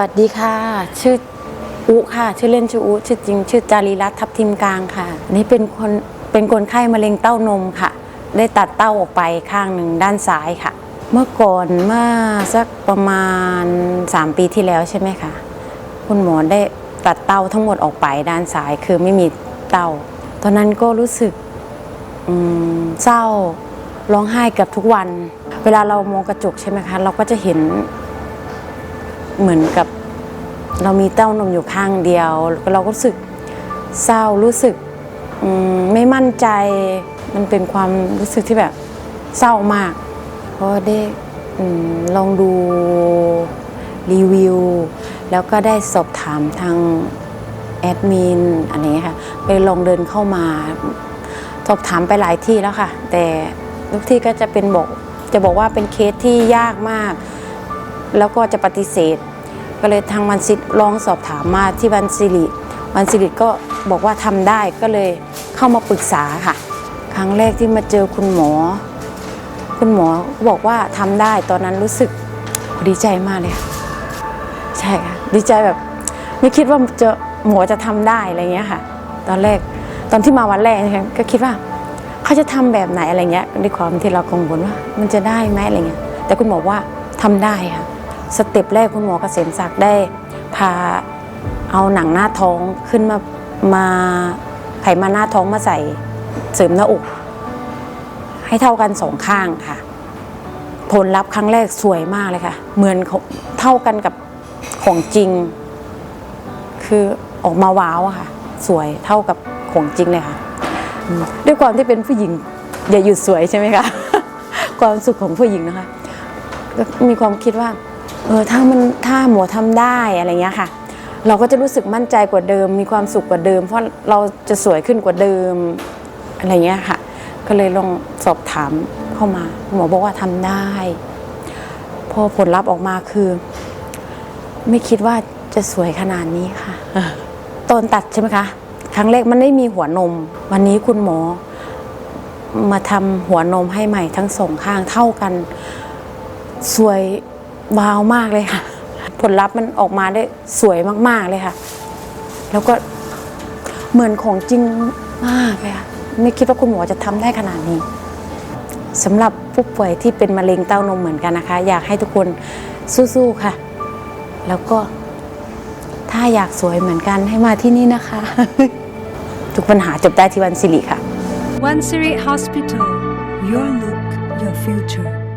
วัสดีค่ะ ชื่ออุค่ะ ชื่อเล่นชื่ออุชื่อจริง ชื่อจารีรัตน์ทับทิมกลางค่ะนี่เป็นคนเป็นคนไข้มะเร็งเต้านมค่ะ ได้ตัดเต้าออกไปข้างหนึ่งด้านซ้ายค่ะ เมื่อก่อนเมื่อสักประมาณ 3 ปีที่แล้วใช่ไหมคะคุณหมอได้ตัดเต้าทั้งหมดออกไปด้านซ้ายคือไม่มีเต้า ตอนนั้นก็รู้สึกเศร้าร้องไห้เกับทุกวัน เวลาเรามองกระจกใช่ไหมคะ เราก็จะเห็น เหมือนกับเรามีเต้านมอยู่ข้างเดียว เราก็รู้สึกเศร้ารู้สึกมไม่มั่นใจมันเป็นความรู้สึกที่แบบเศร้ามาก เพราะได้ลองดูรีวิว แล้วก็ได้สอบถามทางแอดมินอะไรเงี้ยค่ะไปลองเดินเข้ามาสอบถามไปหลายที่แล้วค่ะ แต่ทุกที่ก็จะเป็นบอกจะบอกว่าเป็นเคสที่ยากมาก แล้วก็จะปฏิเสธ ก็เลยทางวันซิลองสอบถามมาที่วันสิริวันสิริก็บอกว่าทำได้ก็เลยเข้ามาปรึกษาค่ะ ครั้งแรกที่มาเจอคุณหมอ คุณหมอบอกว่าทำได้ตอนนั้นรู้สึกดีใจมากเลยค่ะใช่ค่ะดีใจแบบ ไม่คิดว่าจะหมอจะทำได้อะไรเงี้ยค่ะ ตอนแรกตอนที่มาวันแรกก็คิดว่าเขาจะทำแบบไหนอะไรเงี้ยด้วยความที่เรากังวลว่า มันจะได้ไหมอะไรเงี้ยแต่คุณหมอว่าทำได้ค่ะ สเต็ปแรกคุณหมอเกษมศักดิ์ได้พาเอาหนังหน้าท้องขึ้นมามาไขมันหน้าท้องมาใส่เสริมหน้าอก ให้เท่ากันสองข้างค่ะ ผลลัพธ์ครั้งแรกสวยมากเลยค่ะ เหมือนเท่ากันกับของจริง คือออกมาว้าวค่ะ สวยเท่ากับของจริงเลยค่ะ ด้วยความที่เป็นผู้หญิงอย่าหยุดสวยใช่ไหมคะ ความสุขของผู้หญิงนะคะ มีความคิดว่า เออถ้ามันถ้าหมอทำได้อะไรเงี้ยค่ะ เราก็จะรู้สึกมั่นใจกว่าเดิม มีความสุขกว่าเดิม เพราะเราจะสวยขึ้นกว่าเดิมอะไรเงี้ยค่ะ ก็เลยลองสอบถามเข้ามา หมอบอกว่าทำได้ พอผลลัพธ์ออกมาคือ ไม่คิดว่าจะสวยขนาดนี้ค่ะตอนตัดใช่ไหมคะครั้งแรกมันไม่มีหัวนม วันนี้คุณหมอ มาทำหัวนมให้ใหม่ทั้งสองข้างเท่ากัน สวย ว้าวมากเลยค่ะ ผลลัพธ์มันออกมาได้สวยมากๆเลยค่ะ แล้วก็เหมือนของจริงมากเลยค่ะ ไม่คิดว่าคุณหมอจะทำได้ขนาดนี้สำหรับผู้ป่วยที่เป็นมะเร็งเต้านมเหมือนกันนะคะ อยากให้ทุกคนสู้ๆค่ะ แล้วก็ถ้าอยากสวยเหมือนกันให้มาที่นี่นะคะ ทุกปัญหาจบได้ที่วันสิริค่ะ One Siri Hospital, your look, your future.